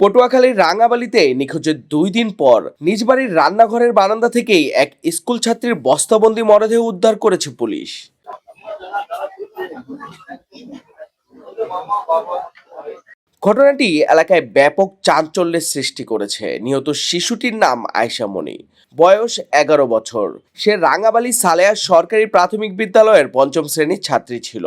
পটুয়াখালীর রাঙাবালিতে নিখোঁজের দুই দিন পর নিজ বাড়ির রান্নাঘরের বারান্দা থেকেই এক স্কুল ছাত্রীর বস্তাবন্দি মরদেহ উদ্ধার করেছে পুলিশ। ঘটনাটি এলাকায় ব্যাপক চাঞ্চল্যের সৃষ্টি করেছে। নিহত শিশুটির নাম আয়শা মণি। বয়স এগারো বছর। সে রাঙাবালি সালেয়া সরকারি প্রাথমিক বিদ্যালয়ের পঞ্চম শ্রেণির ছাত্রী ছিল।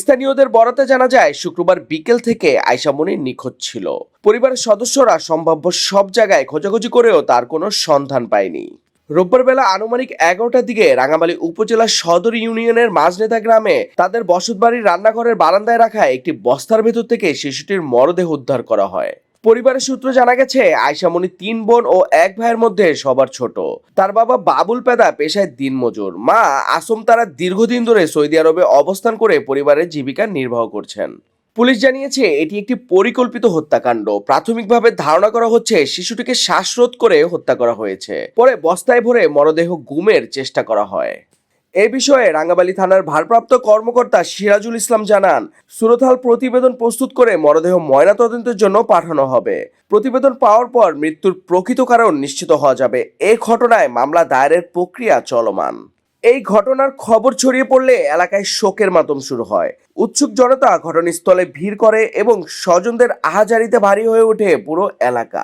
স্থানীয়দের বরাতে জানা যায়, শুক্রবার বিকেল থেকে আয়শা মনির নিখোঁজ ছিল। পরিবারের সদস্যরা সম্ভাব্য সব জায়গায় খোঁজাখুঁজি করেও তার কোনো সন্ধান পায়নি। রোববার বেলা আনুমানিক এগারোটার দিকে রাঙামালী উপজেলার সদর ইউনিয়নের মাঝনেতা গ্রামে তাদের বসতবাড়ির রান্নাঘরের বারান্দায় রাখা একটি বস্তার ভেতর থেকে শিশুটির মরদেহ উদ্ধার করা হয়। পরিবারের সূত্র জানা গেছে আয়সামণি তিন বোন ও এক ভাইয়ের মধ্যে সবার ছোট। তার বাবা বাবুল পেদা পেশায় দিনমজুর। মা আসম তারা দীর্ঘদিন ধরে সৌদি আরবে অবস্থান করে পরিবারের জীবিকা নির্বাহ করছেন। পুলিশ জানিয়েছে, এটি একটি পরিকল্পিত হত্যাকাণ্ড। প্রাথমিকভাবে ধারণা করা হচ্ছে, শিশুটিকে শ্বাসরোধ করে হত্যা করা হয়েছে। পরে বস্তায় ভরে মরদেহ গুমের চেষ্টা করা হয়। এ বিষয়ে রাঙ্গাবালি থানার ভারপ্রাপ্ত কর্মকর্তা সিরাজুল ইসলাম জানান, সুরতহাল প্রতিবেদন প্রস্তুত করে মরদেহ ময়নাতদন্তের জন্য পাঠানো হবে। প্রতিবেদন পাওয়ার পর মৃত্যুর প্রকৃত কারণ নিশ্চিত হওয়া যাবে। এ ঘটনায় মামলা দায়েরের প্রক্রিয়া চলমান। এই ঘটনার খবর ছড়িয়ে পড়লে এলাকায় শোকের মাতম শুরু হয়। উৎসুক জনতা ঘটনাস্থলে ভিড় করে এবং স্বজনদের আহাজারিতে ভারী হয়ে ওঠে পুরো এলাকা।